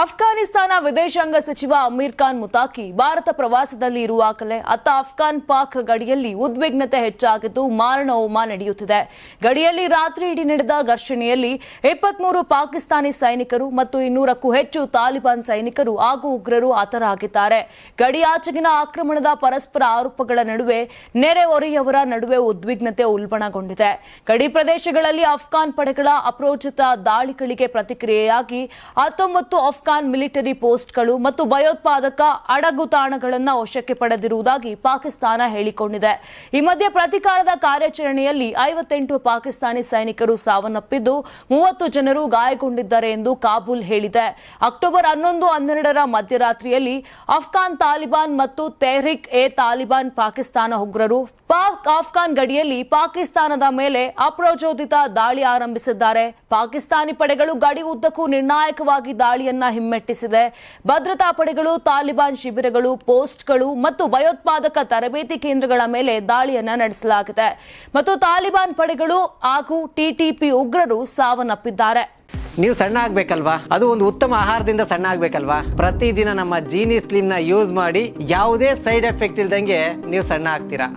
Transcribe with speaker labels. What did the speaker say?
Speaker 1: ಅಫ್ಘಾನಿಸ್ತಾನ ವಿದೇಶಾಂಗ ಸಚಿವ ಅಮೀರ್ ಖಾನ್ ಮುತಾಕಿ ಭಾರತ ಪ್ರವಾಸದಲ್ಲಿ ಇರುವಾಗಲೇ ಅತ್ತ ಅಫ್ಘಾನ್ ಪಾಕ್ ಗಡಿಯಲ್ಲಿ ಉದ್ವಿಗ್ನತೆ ಹೆಚ್ಚಾಗಿದ್ದು ಮಾರಣ ಹೋಮ ನಡೆಯುತ್ತಿದೆ. ಗಡಿಯಲ್ಲಿ ರಾತ್ರಿ ಇಡೀ ನಡೆದ ಘರ್ಷಣೆಯಲ್ಲಿ ಇಪ್ಪತ್ಮೂರು ಪಾಕಿಸ್ತಾನಿ ಸೈನಿಕರು ಮತ್ತು ಇನ್ನೂರಕ್ಕೂ ಹೆಚ್ಚು ತಾಲಿಬಾನ್ ಸೈನಿಕರು ಹಾಗೂ ಉಗ್ರರು ಹತರಾಗಿದ್ದಾರೆ. ಗಡಿಯಾಚೆಗಿನ ಆಕ್ರಮಣದ ಪರಸ್ಪರ ಆರೋಪಗಳ ನಡುವೆ ನೆರೆಹೊರೆಯವರ ನಡುವೆ ಉದ್ವಿಗ್ನತೆ ಉಲ್ಬಣಗೊಂಡಿದೆ. ಗಡಿ ಪ್ರದೇಶಗಳಲ್ಲಿ ಅಫ್ಘಾನ್ ಪಡೆಗಳ ಅಪ್ರೋಚಿತ ದಾಳಿಗಳಿಗೆ ಪ್ರತಿಕ್ರಿಯೆಯಾಗಿ ಹತ್ತೊಂಬತ್ತು ಅಫ್ಘಾನ್ ಮಿಲಿಟರಿ ಪೋಸ್ಟ್ಗಳು ಮತ್ತು ಭಯೋತ್ಪಾದಕ ಅಡಗು ತಾಣಗಳನ್ನು ವಶಕ್ಕೆ ಪಡೆದಿರುವುದಾಗಿ ಪಾಕಿಸ್ತಾನ ಹೇಳಿಕೊಂಡಿದೆ. ಈ ಮಧ್ಯೆ ಪ್ರತಿಕಾರದ ಕಾರ್ಯಾಚರಣೆಯಲ್ಲಿ ಐವತ್ತೆಂಟು ಪಾಕಿಸ್ತಾನಿ ಸೈನಿಕರು ಸಾವನ್ನಪ್ಪಿದ್ದು, ಮೂವತ್ತು ಜನರು ಗಾಯಗೊಂಡಿದ್ದಾರೆ ಎಂದು ಕಾಬೂಲ್ ಹೇಳಿದೆ. ಅಕ್ಟೋಬರ್ ಹನ್ನೊಂದು, ಹನ್ನೆರಡರ ಮಧ್ಯರಾತ್ರಿಯಲ್ಲಿ ಅಫ್ಘಾನ್ ತಾಲಿಬಾನ್ ಮತ್ತು ತೆಹ್ರಿಕ್ ಎ ತಾಲಿಬಾನ್ ಪಾಕಿಸ್ತಾನ ಉಗ್ರರು ಪಾಕ್ ಆಫ್ಘಾನ್ ಗಡಿಯಲ್ಲಿ ಪಾಕಿಸ್ತಾನದ ಮೇಲೆ ಅಪ್ರಚೋದಿತ ದಾಳಿ ಆರಂಭಿಸಿದ್ದಾರೆ. ಪಾಕಿಸ್ತಾನಿ ಪಡೆಗಳು ಗಡಿ ಉದ್ದಕ್ಕೂ ನಿರ್ಣಾಯಕವಾಗಿ ದಾಳಿಯನ್ನ ಹಿಮ್ಮೆಟ್ಟಿಸಿದೆ. ಭದ್ರತಾ ಪಡೆಗಳು, ತಾಲಿಬಾನ್ ಶಿಬಿರಗಳು, ಪೋಸ್ಟ್ಗಳು ಮತ್ತು ಭಯೋತ್ಪಾದಕ ತರಬೇತಿ ಕೇಂದ್ರಗಳ ಮೇಲೆ ದಾಳಿಯನ್ನ ನಡೆಸಲಾಗಿದೆ. ಮತ್ತು ತಾಲಿಬಾನ್ ಪಡೆಗಳು ಹಾಗೂ ಟಿಟಿಪಿ ಉಗ್ರರು ಸಾವನ್ನಪ್ಪಿದ್ದಾರೆ.
Speaker 2: ನೀವು ಸಣ್ಣ ಆಗ್ಬೇಕಲ್ವಾ? ಅದು ಒಂದು ಉತ್ತಮ ಆಹಾರದಿಂದ ಸಣ್ಣ ಆಗ್ಬೇಕಲ್ವಾ? ಪ್ರತಿದಿನ ನಮ್ಮ ಜೀನಿ ಸ್ಲಿಮ್ನ ಯೂಸ್ ಮಾಡಿ ಯಾವುದೇ ಸೈಡ್ ಎಫೆಕ್ಟ್ ಇಲ್ದಂಗೆ ನೀವು ಸಣ್ಣ ಆಗ್ತೀರಾ?